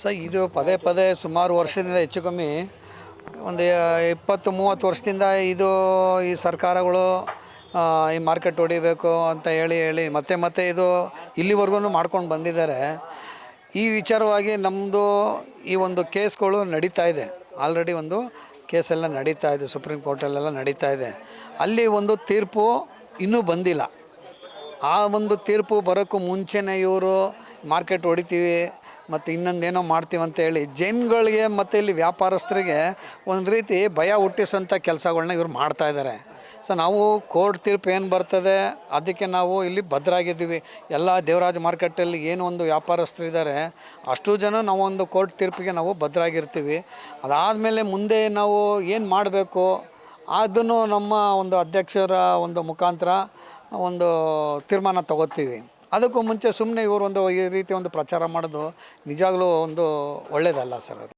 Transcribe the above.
ಸ ಇದು ಪದೇ ಪದೇ ಸುಮಾರು ವರ್ಷದಿಂದ ಹೆಚ್ಚು ಕಮ್ಮಿ ಒಂದು ಇಪ್ಪತ್ತು ಮೂವತ್ತು ವರ್ಷದಿಂದ ಇದು ಈ ಸರ್ಕಾರಗಳು ಈ ಮಾರ್ಕೆಟ್ ಹೊಡಿಬೇಕು ಅಂತ ಹೇಳಿ ಹೇಳಿ ಮತ್ತೆ ಮತ್ತೆ ಇದು ಇಲ್ಲಿವರೆಗೂ ಮಾಡ್ಕೊಂಡು ಬಂದಿದ್ದಾರೆ. ಈ ವಿಚಾರವಾಗಿ ನಮ್ಮದು ಈ ಒಂದು ಕೇಸ್ಗಳು ನಡೀತಾ ಇದೆ. ಆಲ್ರೆಡಿ ಒಂದು ಕೇಸೆಲ್ಲ ನಡೀತಾ ಇದೆ, ಸುಪ್ರೀಂ ಕೋರ್ಟಲ್ಲೆಲ್ಲ ನಡೀತಾ ಇದೆ. ಅಲ್ಲಿ ಒಂದು ತೀರ್ಪು ಇನ್ನೂ ಬಂದಿಲ್ಲ. ಆ ಒಂದು ತೀರ್ಪು ಬರೋಕ್ಕೂ ಮುಂಚೆನೇ ಇವರು ಮಾರ್ಕೆಟ್ ಹೊಡಿತೀವಿ ಮತ್ತು ಇನ್ನೊಂದೇನೋ ಮಾಡ್ತೀವಿ ಹೇಳಿ ಜೈನ್ಗಳಿಗೆ ಮತ್ತು ಇಲ್ಲಿ ವ್ಯಾಪಾರಸ್ಥರಿಗೆ ಒಂದು ರೀತಿ ಭಯ ಹುಟ್ಟಿಸೋಂಥ ಕೆಲಸಗಳನ್ನ ಇವ್ರು ಮಾಡ್ತಾ ಇದ್ದಾರೆ ಸೊ ನಾವು ಕೋರ್ಟ್ ತೀರ್ಪು ಏನು ಬರ್ತದೆ ಅದಕ್ಕೆ ನಾವು ಇಲ್ಲಿ ಭದ್ರಾಗಿದ್ದೀವಿ. ಎಲ್ಲ ದೇವರಾಜ ಮಾರ್ಕೆಟಲ್ಲಿ ಏನು ಒಂದು ವ್ಯಾಪಾರಸ್ಥರಿದ್ದಾರೆ ಅಷ್ಟು ಜನ ನಾವು ಒಂದು ಕೋರ್ಟ್ ತೀರ್ಪಿಗೆ ನಾವು ಭದ್ರಾಗಿರ್ತೀವಿ. ಅದಾದಮೇಲೆ ಮುಂದೆ ನಾವು ಏನು ಮಾಡಬೇಕು, ಅದನ್ನು ನಮ್ಮ ಒಂದು ಅಧ್ಯಕ್ಷರ ಒಂದು ಮುಖಾಂತರ ಒಂದು ತೀರ್ಮಾನ ತಗೋತೀವಿ. ಅದಕ್ಕೂ ಮುಂಚೆ ಸುಮ್ಮನೆ ಇವರು ಒಂದು ಈ ರೀತಿ ಒಂದು ಪ್ರಚಾರ ಮಾಡೋದು ನಿಜಾಗಲೂ ಒಂದು ಒಳ್ಳೆಯದಲ್ಲ ಸರ್ ಅದು.